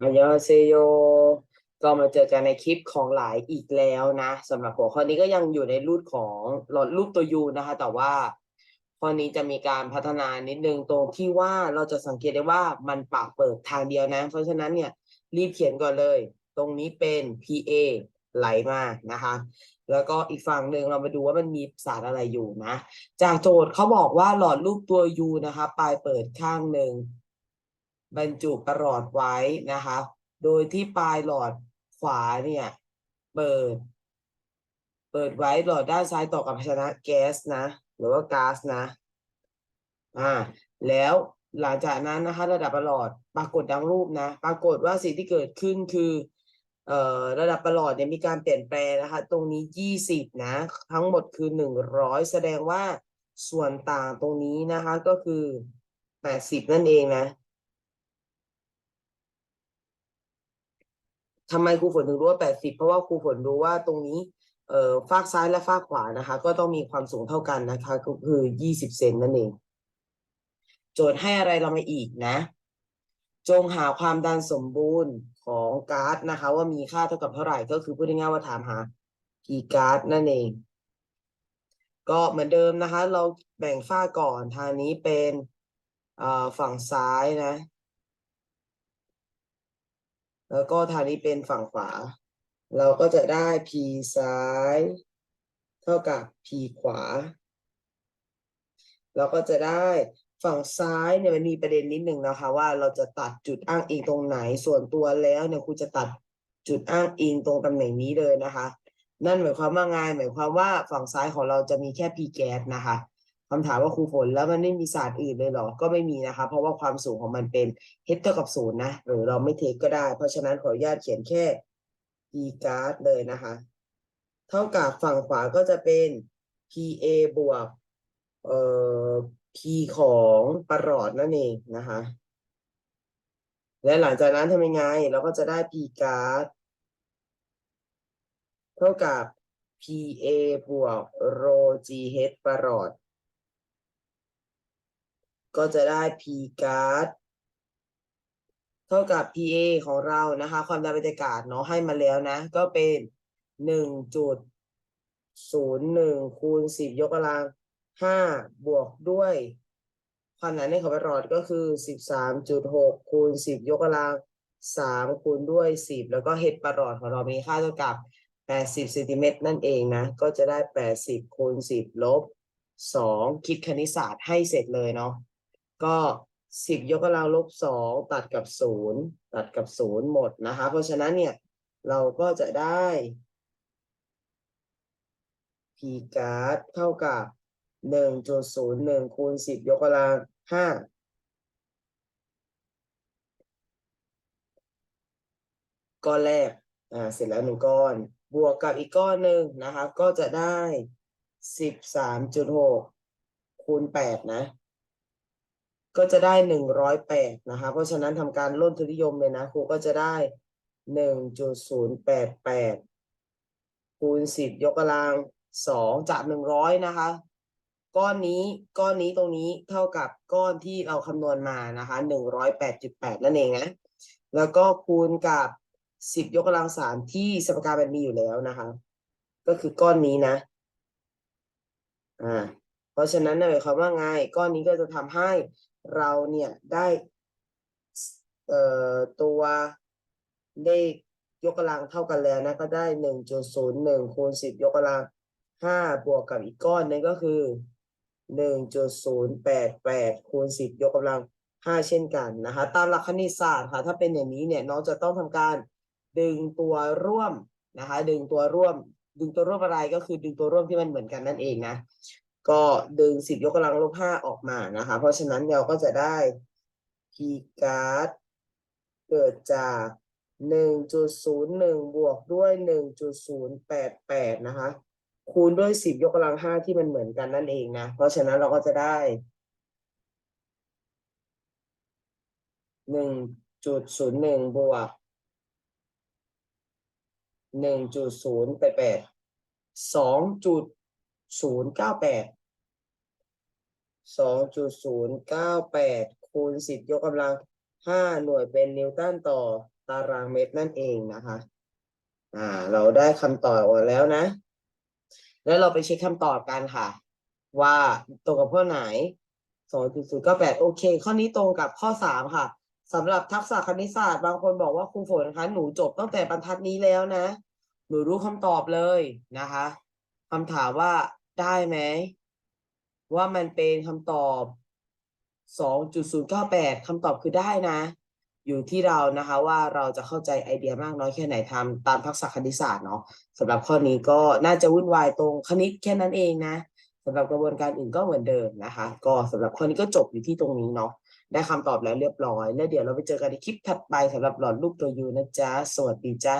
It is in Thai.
อันยองเซโย ก็มาเจอกันในคลิปของหลายอีกแล้วนะสำหรับหัวข้อนี้ก็ยังอยู่ในรูปของหลอดรูปตัวยูนะคะ แต่ว่าข้อนี้จะมีการพัฒนานิดนึงตรงที่ว่าเราจะสังเกตได้ว่ามันปากเปิดทางเดียวนะ เพราะฉะนั้นเนี่ยรีบเขียนก่อนเลย ตรงนี้เป็น PA ไหลมานะคะ แล้วก็อีกฝั่งหนึ่งเรามาดูว่ามันมีสารอะไรอยู่นะ จากโจทย์เขาบอกว่าหลอดรูปตัว U นะคะ ปลายเปิดข้างหนึ่ง บรรจุประหลอดไว้นะคะ โดยที่ปลายหลอดขวาเนี่ยเปิด เปิดไว้หลอดด้านซ้ายต่อกับภาชนะแก๊สนะ หรือว่าก๊าซนะอ่าแล้วหลังจากนั้นนะคะ ระดับประหลอดปรากฏดังรูปนะ ปรากฏว่าสิ่งที่เกิดขึ้นคือเอ่อระดับประหลอดเนี่ยมีการเปลี่ยนแปลงนะคะ ตรงนี้ยี่สิบนะ ทั้งหมดคือหนึ่งร้อยแสดงว่าส่วนต่างตรงนี้นะคะก็คือแปดสิบนั่นเองนะ ทำไมครูฝนถึงรู้ว่าแปดสิบเพราะว่าครูฝนรู้ว่าตรงนี้เอ่อฟากซ้ายและฟากขวานะคะ ก็ต้องมีความสูงเท่ากันนะคะ ก็คือยี่สิบเซนนั่นเอง โจทย์ให้อะไรเรามาอีกนะ จงหาความดันสมบูรณ์ของก๊าซนะคะ ว่ามีค่าเท่ากับเท่าไหร่ก็คือพูดง่ายๆว่าถามหา P ก๊าซนั่นเอง ก็เหมือนเดิมนะคะ เราแบ่งฝ้ากก่อนทางนี้เป็นฝั่งซ้ายนะ แล้วก็ทางนี้เป็นฝั่งขวา เราก็จะได้ P ซ้าย เท่ากับ P ขวา เราก็จะได้ฝั่งซ้ายเนี่ยมันมีประเด็นนิดหนึ่งนะคะ ว่าเราจะตัดจุดอ้างอิงตรงไหนส่วนตัวแล้วเนี่ยครูจะตัดจุดอ้างอิงตรงตำแหน่งนี้เลยนะคะ นั่นหมายความว่าไงหมายความว่าฝั่งซ้ายของเราจะมีแค่ P แก๊สนะคะ คำถามว่าครูฝนแล้วมันไม่มีศาสตร์อื่นเลยเหรอ ก็ไม่มีนะคะเพราะว่าความสูงของมันเป็น h เท่ากับศูนย์นะหรือเราไม่เทคก็ได้ เพราะฉะนั้นขออนุญาตเขียนแค่ P ก๊าซเลยนะคะ เท่ากับฝั่งขวาก็จะเป็น PA บวกเอ่อ P ของประหลอดนั่นเองนะคะ และหลังจากนั้นทำยังไง เราก็จะได้ P ก๊าซเท่ากับ PA บวก rho GH ประหลอด ก็จะได้ P ก๊าซเท่ากับ PA ของเรานะคะ ความดันบรรยากาศเนาะให้มาแล้วนะ ก็เป็นหนึ่งจุดศูนย์หนึ่งคูณสิบยกกำลังห้าบวกด้วย ความหนาแน่นของประหลอดก็คือสิบสามจุดหกคูณสิบยกกำลังสามคูณด้วยสิบแล้วก็เฮดประหลอดของเรามีค่าเท่ากับแปดสิบเซนติเมตรนั่นเองนะ ก็จะได้แปดสิบคูณสิบลบสองคิดคณิตศาสตร์ให้เสร็จเลยเนาะ ก็สิบยกกำลังลบสองตัดกับศูนย์ตัดกับศูนย์หมดนะคะ เพราะฉะนั้นเนี่ยเราก็จะได้ P การ์ดเท่ากับหนึ่งจุดศูนย์หนึ่งคูณสิบยกกำลังห้าก้อนแรกอ่าเสร็จแล้วหนึ่งก้อน บวกกับอีกก้อนหนึ่งนะคะ ก็จะได้สิบสามจุดหกคูณแปดนะ ก็จะได้หนึ่งร้อยแปดนะคะ เพราะฉะนั้นทำการลดทุนนิยมเลยนะครูก็จะได้หนึ่งจุดศูนย์แปดแปดคูณสิบยกกำลังสองจากหนึ่งร้อยนะคะ ก้อนนี้ก้อนนี้ตรงนี้เท่ากับก้อนที่เราคำนวณมานะคะหนึ่งร้อยแปดจุดแปดนั่นเองนะแล้วก็คูณกับสิบยกกำลังสามที่สมการมันมีอยู่แล้วนะคะ ก็คือก้อนนี้นะอ่าเพราะฉะนั้นหมายความว่าไงก้อนนี้ก็จะทำให้ เราเนี่ยได้เอ่อตัวเลขยกกำลังเท่ากันแล้วนะก็ได้หนึ่งจุดศูนย์หนึ่งคูณสิบยกกำลังห้าบวกกับอีกก้อนหนึงก็คือหนึ่งจุดศูนย์แปดแปดคูณสิบยกกำลังห้าเช่นกันนะคะตามหลักคณิตศาสตร์ค่ะถ้าเป็นอย่างนี้เนี่ยน้องจะต้องทำการดึงตัวร่วมนะคะดึงตัวร่วม ดึงตัวร่วมอะไรก็คือดึงตัวร่วมที่มันเหมือนกันนั่นเองนะ ก็ดึงสิบยกกำลังลบห้าออกมานะคะ เพราะฉะนั้นเราก็จะได้ P การ์ดเกิดจากหนึ่งจุดศูนย์หนึ่งบวกด้วยหนึ่งจุดศูนย์แปดแปดนะคะ คูณด้วยสิบยกกำลังห้าที่มันเหมือนกันนั่นเองนะ เพราะฉะนั้นเราก็จะได้หนึ่งจุดศูนย์หนึ่งบวกหนึ่งจุด ศูนย์เก้าแปดสองจุดศูนย์เก้าแปดคูณสิบยกกำลังห้าหน่วยเป็นนิวตันต่อตารางเมตรนั่นเองนะคะ อ่า เราได้คำตอบแล้วนะ แล้วเราไปเช็คคำตอบกันค่ะ ว่าตรงกับข้อไหนสองจุดศูนย์เก้าแปดโอเค ข้อนี้ตรงกับข้อสามค่ะสำหรับทักษะคณิตศาสตร์บางคนบอกว่าครูฝนนะคะหนูจบตั้งแต่บรรทัดนี้แล้วนะ หนูรู้คำตอบเลยนะคะคำถามว่า ได้ไหม ว่ามันเป็นคำตอบ2.098คำตอบคือได้นะ อยู่ที่เรานะคะว่าเราจะเข้าใจไอเดียมากน้อยแค่ไหนทำตามทักษะคณิตศาสตร์เนาะสำหรับข้อนี้ก็น่าจะวุ่นวายตรงคณิตแค่นั้นเองนะสำหรับกระบวนการอื่นก็เหมือนเดิมนะคะ ก็สำหรับข้อนี้ก็จบอยู่ที่ตรงนี้เนาะได้คำตอบแล้วเรียบร้อย แล้วเดี๋ยวเราไปเจอกันในคลิปถัดไปสำหรับหลอดรูปตัวยูนะจ๊ะ สวัสดีจ้า